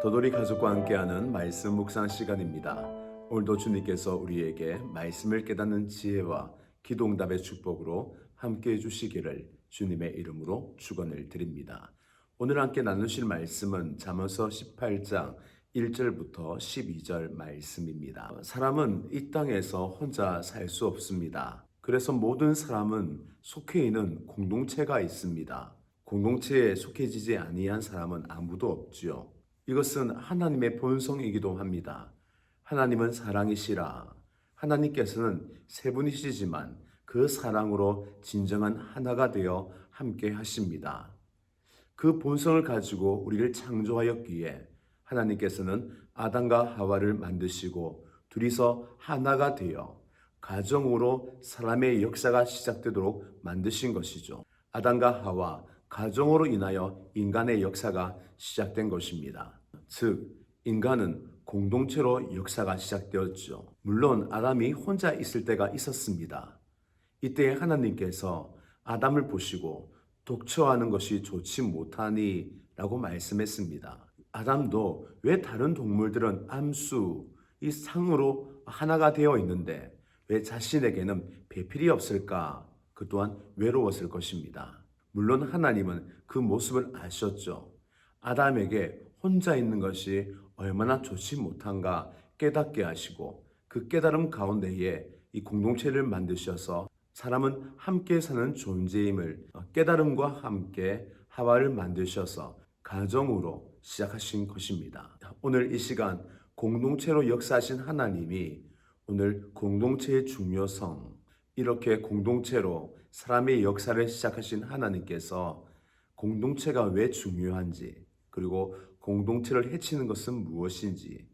더돌이 가족과 함께하는 말씀 묵상 시간입니다. 오늘도 주님께서 우리에게 말씀을 깨닫는 지혜와 기도응답의 축복으로 함께해 주시기를 주님의 이름으로 축원을 드립니다. 오늘 함께 나누실 말씀은 잠언서 18장 1절부터 12절 말씀입니다. 사람은 이 땅에서 혼자 살 수 없습니다. 그래서 모든 사람은 속해 있는 공동체가 있습니다. 공동체에 속해지지 아니한 사람은 아무도 없지요. 이것은 하나님의 본성이기도 합니다. 하나님은 사랑이시라. 하나님께서는 세 분이시지만 그 사랑으로 진정한 하나가 되어 함께 하십니다. 그 본성을 가지고 우리를 창조하였기에 하나님께서는 아담과 하와를 만드시고 둘이서 하나가 되어 가정으로 사람의 역사가 시작되도록 만드신 것이죠. 아담과 하와 가정으로 인하여 인간의 역사가 시작된 것입니다. 즉, 인간은 공동체로 역사가 시작되었죠. 물론 아담이 혼자 있을 때가 있었습니다. 이때 하나님께서 아담을 보시고 독처하는 것이 좋지 못하니 라고 말씀했습니다. 아담도 왜 다른 동물들은 암수, 이 상으로 하나가 되어 있는데 왜 자신에게는 배필이 없을까? 그 또한 외로웠을 것입니다. 물론 하나님은 그 모습을 아셨죠. 아담에게 혼자 있는 것이 얼마나 좋지 못한가 깨닫게 하시고 그 깨달음 가운데에 이 공동체를 만드셔서 사람은 함께 사는 존재임을 깨달음과 함께 하와를 만드셔서 가정으로 시작하신 것입니다. 오늘 이 시간 공동체로 역사하신 하나님이 오늘 공동체의 중요성, 이렇게 공동체로 사람의 역사를 시작하신 하나님께서 공동체가 왜 중요한지, 그리고 공동체를 해치는 것은 무엇인지,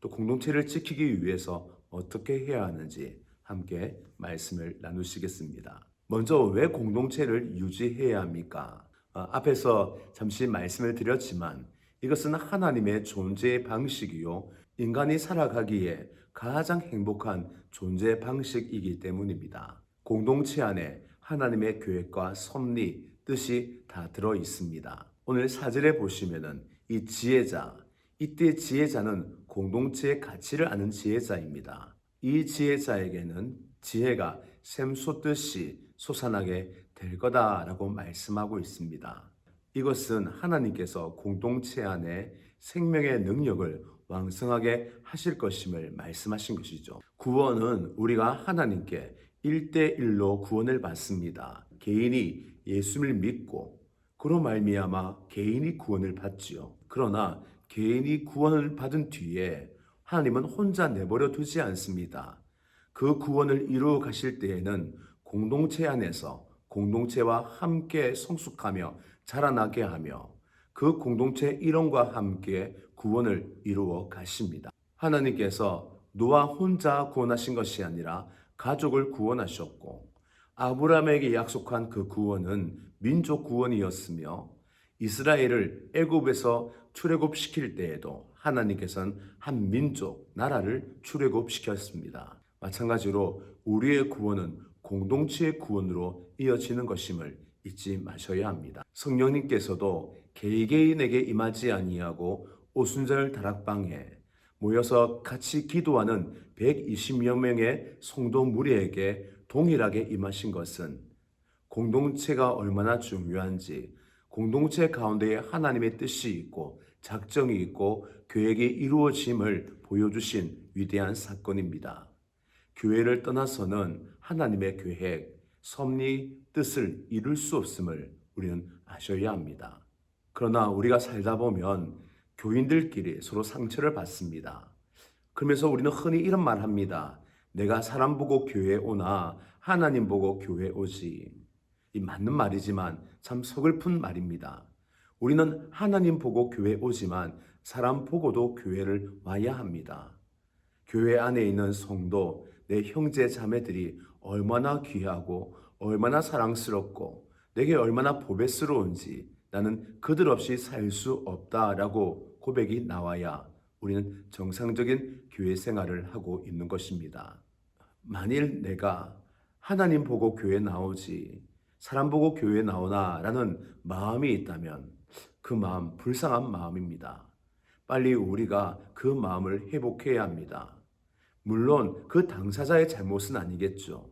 또 공동체를 지키기 위해서 어떻게 해야 하는지 함께 말씀을 나누시겠습니다. 먼저 왜 공동체를 유지해야 합니까? 어, 앞에서 잠시 말씀을 드렸지만 이것은 하나님의 존재의 방식이요. 인간이 살아가기에 가장 행복한 존재 방식이기 때문입니다. 공동체 안에 하나님의 계획과 섭리, 뜻이 다 들어 있습니다. 오늘 사절에 보시면은 이 지혜자, 이때 지혜자는 공동체의 가치를 아는 지혜자입니다. 이 지혜자에게는 지혜가 샘솟듯이 솟아나게 될 거다라고 말씀하고 있습니다. 이것은 하나님께서 공동체 안에 생명의 능력을 왕성하게 하실 것임을 말씀하신 것이죠. 구원은 우리가 하나님께 1대1로 구원을 받습니다. 개인이 예수를 믿고 그로 말미암아 개인이 구원을 받지요. 그러나 개인이 구원을 받은 뒤에 하나님은 혼자 내버려 두지 않습니다. 그 구원을 이루어 가실 때에는 공동체 안에서 공동체와 함께 성숙하며 자라나게 하며 그 공동체 일원과 함께 구원을 이루어 가십니다. 하나님께서 노아 혼자 구원하신 것이 아니라 가족을 구원하셨고 아브라함에게 약속한 그 구원은 민족 구원이었으며 이스라엘을 애굽에서 출애굽시킬 때에도 하나님께서는 한 민족, 나라를 출애굽시켰습니다. 마찬가지로 우리의 구원은 공동체의 구원으로 이어지는 것임을 잊지 마셔야 합니다. 성령님께서도 개개인에게 임하지 아니하고 오순절 다락방에 모여서 같이 기도하는 120여 명의 성도 무리에게 동일하게 임하신 것은 공동체가 얼마나 중요한지 공동체 가운데에 하나님의 뜻이 있고 작정이 있고 계획이 이루어짐을 보여주신 위대한 사건입니다. 교회를 떠나서는 하나님의 계획, 섭리, 뜻을 이룰 수 없음을 우리는 아셔야 합니다. 그러나 우리가 살다 보면 교인들끼리 서로 상처를 받습니다. 그러면서 우리는 흔히 이런 말 합니다. 내가 사람 보고 교회 오나 하나님 보고 교회 오지. 이 맞는 말이지만 참 서글픈 말입니다. 우리는 하나님 보고 교회 오지만 사람 보고도 교회를 와야 합니다. 교회 안에 있는 성도, 내 형제 자매들이 얼마나 귀하고 얼마나 사랑스럽고 내게 얼마나 보배스러운지 나는 그들 없이 살 수 없다라고 고백이 나와야 우리는 정상적인 교회 생활을 하고 있는 것입니다. 만일 내가 하나님 보고 교회 나오지 사람 보고 교회 나오나라는 마음이 있다면 그 마음 불쌍한 마음입니다. 빨리 우리가 그 마음을 회복해야 합니다. 물론 그 당사자의 잘못은 아니겠죠.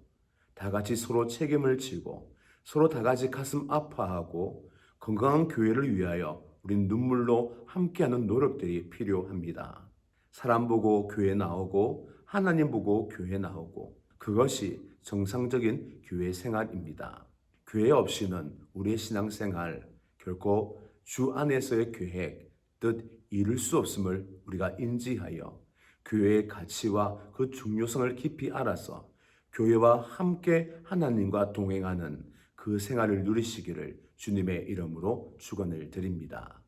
다 같이 서로 책임을 지고 서로 다 같이 가슴 아파하고 건강한 교회를 위하여 우린 눈물로 함께하는 노력들이 필요합니다. 사람 보고 교회 나오고 하나님 보고 교회 나오고 그것이 정상적인 교회 생활입니다. 교회 없이는 우리의 신앙생활 결코 주 안에서의 계획, 뜻 이룰 수 없음을 우리가 인지하여 교회의 가치와 그 중요성을 깊이 알아서 교회와 함께 하나님과 동행하는 그 생활을 누리시기를 주님의 이름으로 축원을 드립니다.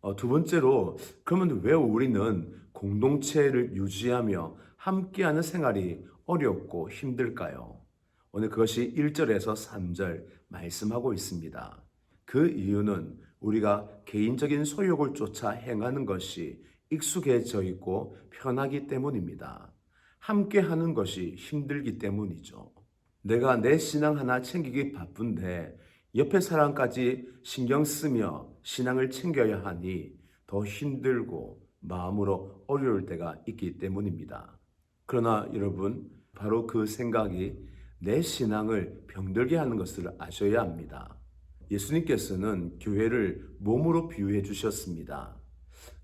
어, 두 번째로 그러면 왜 우리는 공동체를 유지하며 함께하는 생활이 어렵고 힘들까요? 오늘 그것이 1절에서 3절 말씀하고 있습니다. 그 이유는 우리가 개인적인 소욕을 쫓아 행하는 것이 익숙해져 있고 편하기 때문입니다. 함께 하는 것이 힘들기 때문이죠. 내가 내 신앙 하나 챙기기 바쁜데 옆에 사람까지 신경 쓰며 신앙을 챙겨야 하니 더 힘들고 마음으로 어려울 때가 있기 때문입니다. 그러나 여러분, 바로 그 생각이 내 신앙을 병들게 하는 것을 아셔야 합니다. 예수님께서는 교회를 몸으로 비유해 주셨습니다.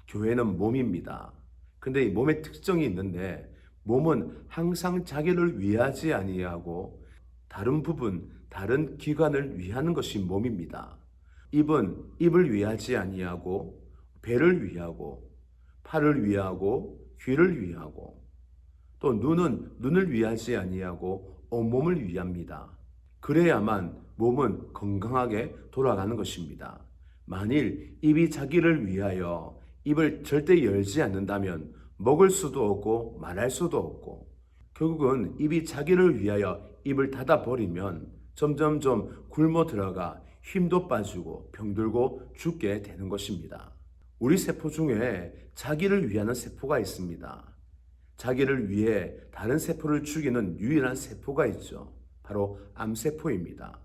교회는 몸입니다. 근데 이 몸의 특성이 있는데 몸은 항상 자기를 위하지 아니하고 다른 부분, 다른 기관을 위하는 것이 몸입니다. 입은 입을 위하지 아니하고 배를 위하고 팔을 위하고 귀를 위하고 또 눈은 눈을 위하지 아니하고 온몸을 위합니다. 그래야만 몸은 건강하게 돌아가는 것입니다. 만일 입이 자기를 위하여 입을 절대 열지 않는다면 먹을 수도 없고 말할 수도 없고 결국은 입이 자기를 위하여 입을 닫아 버리면 점점점 굶어 들어가 힘도 빠지고 병들고 죽게 되는 것입니다. 우리 세포 중에 자기를 위하는 세포가 있습니다. 자기를 위해 다른 세포를 죽이는 유일한 세포가 있죠. 바로 암세포입니다.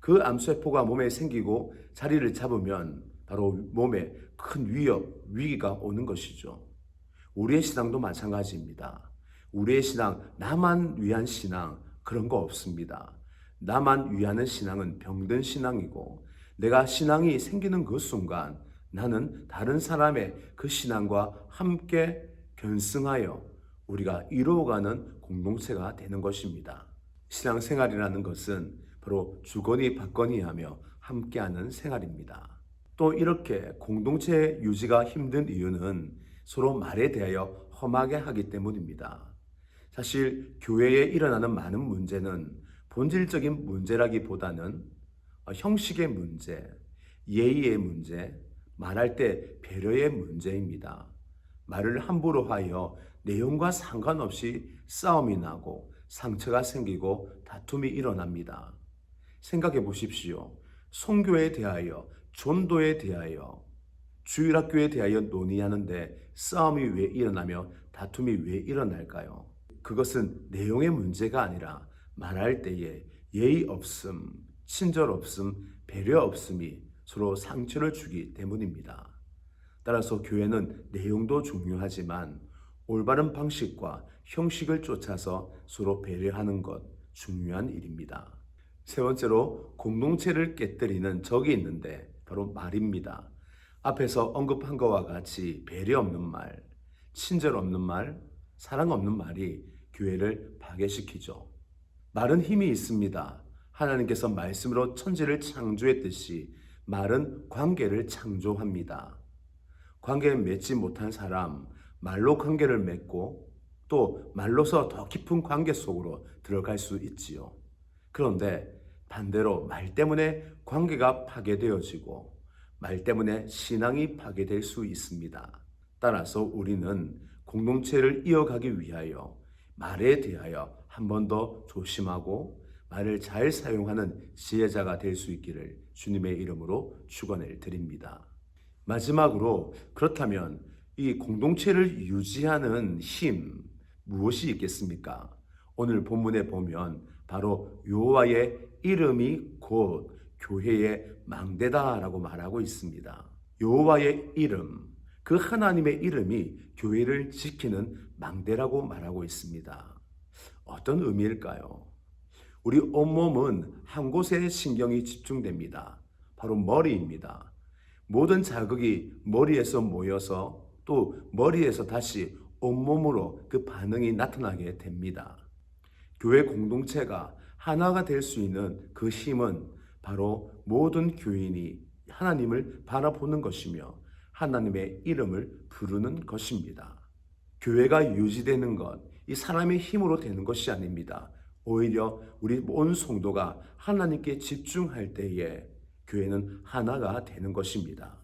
그 암세포가 몸에 생기고 자리를 잡으면 바로 몸에 큰 위협, 위기가 오는 것이죠. 우리의 신앙도 마찬가지입니다. 우리의 신앙, 나만 위한 신앙, 그런 거 없습니다. 나만 위하는 신앙은 병든 신앙이고, 내가 신앙이 생기는 그 순간 나는 다른 사람의 그 신앙과 함께 견승하여 우리가 이루어가는 공동체가 되는 것입니다. 신앙생활이라는 것은 바로 주거니 받거니 하며 함께하는 생활입니다. 또 이렇게 공동체 유지가 힘든 이유는 서로 말에 대하여 험하게 하기 때문입니다. 사실 교회에 일어나는 많은 문제는 본질적인 문제라기보다는 형식의 문제, 예의의 문제, 말할 때 배려의 문제입니다. 말을 함부로 하여 내용과 상관없이 싸움이 나고 상처가 생기고 다툼이 일어납니다. 생각해 보십시오. 성교에 대하여, 전도에 대하여, 주일학교에 대하여 논의하는데 싸움이 왜 일어나며 다툼이 왜 일어날까요? 그것은 내용의 문제가 아니라 말할 때에 예의 없음, 친절 없음, 배려 없음이 서로 상처를 주기 때문입니다. 따라서 교회는 내용도 중요하지만 올바른 방식과 형식을 쫓아서 서로 배려하는 것 중요한 일입니다. 세 번째로 공동체를 깨뜨리는 적이 있는데 바로 말입니다. 앞에서 언급한 것과 같이 배려 없는 말, 친절 없는 말, 사랑 없는 말이 교회를 파괴시키죠. 말은 힘이 있습니다. 하나님께서 말씀으로 천지를 창조했듯이 말은 관계를 창조합니다. 관계를 맺지 못한 사람, 말로 관계를 맺고 또 말로서 더 깊은 관계 속으로 들어갈 수 있지요. 그런데 반대로 말 때문에 관계가 파괴되어지고 말 때문에 신앙이 파괴될 수 있습니다. 따라서 우리는 공동체를 이어가기 위하여 말에 대하여 한 번 더 조심하고 말을 잘 사용하는 지혜자가 될 수 있기를 주님의 이름으로 축원을 드립니다. 마지막으로 그렇다면 이 공동체를 유지하는 힘 무엇이 있겠습니까? 오늘 본문에 보면 바로 여호와의 이름이 곧 교회의 망대다라고 말하고 있습니다. 여호와의 이름 그그 하나님의 이름이 교회를 지키는 망대라고 말하고 있습니다. 어떤 의미일까요? 우리 온몸은 한 곳에 신경이 집중됩니다. 바로 머리입니다. 모든 자극이 머리에서 모여서 또 머리에서 다시 온몸으로 그 반응이 나타나게 됩니다. 교회 공동체가 하나가 될 수 있는 그 힘은 바로 모든 교인이 하나님을 바라보는 것이며 하나님의 이름을 부르는 것입니다. 교회가 유지되는 것, 이 사람의 힘으로 되는 것이 아닙니다. 오히려 우리 온 성도가 하나님께 집중할 때에 교회는 하나가 되는 것입니다.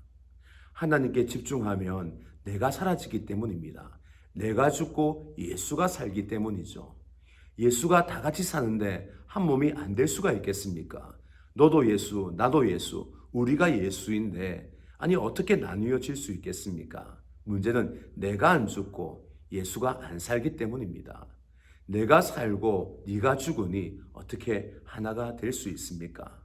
하나님께 집중하면 내가 사라지기 때문입니다. 내가 죽고 예수가 살기 때문이죠. 예수가 다 같이 사는데 한 몸이 안 될 수가 있겠습니까? 너도 예수, 나도 예수, 우리가 예수인데 아니 어떻게 나뉘어질 수 있겠습니까? 문제는 내가 안 죽고 예수가 안 살기 때문입니다. 내가 살고 네가 죽으니 어떻게 하나가 될 수 있습니까?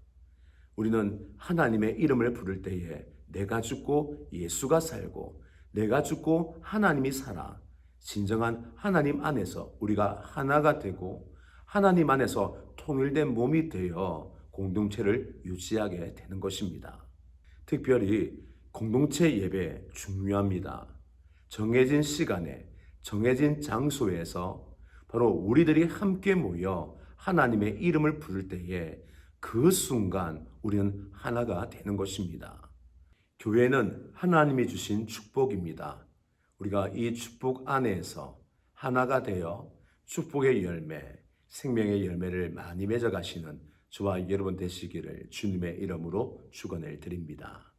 우리는 하나님의 이름을 부를 때에 내가 죽고 예수가 살고 내가 죽고 하나님이 살아 진정한 하나님 안에서 우리가 하나가 되고 하나님 안에서 통일된 몸이 되어 공동체를 유지하게 되는 것입니다. 특별히 공동체 예배 중요합니다. 정해진 시간에 정해진 장소에서 바로 우리들이 함께 모여 하나님의 이름을 부를 때에 그 순간 우리는 하나가 되는 것입니다. 교회는 하나님이 주신 축복입니다. 우리가 이 축복 안에서 하나가 되어 축복의 열매, 생명의 열매를 많이 맺어 가시는 저와 여러분 되시기를 주님의 이름으로 축원을 드립니다.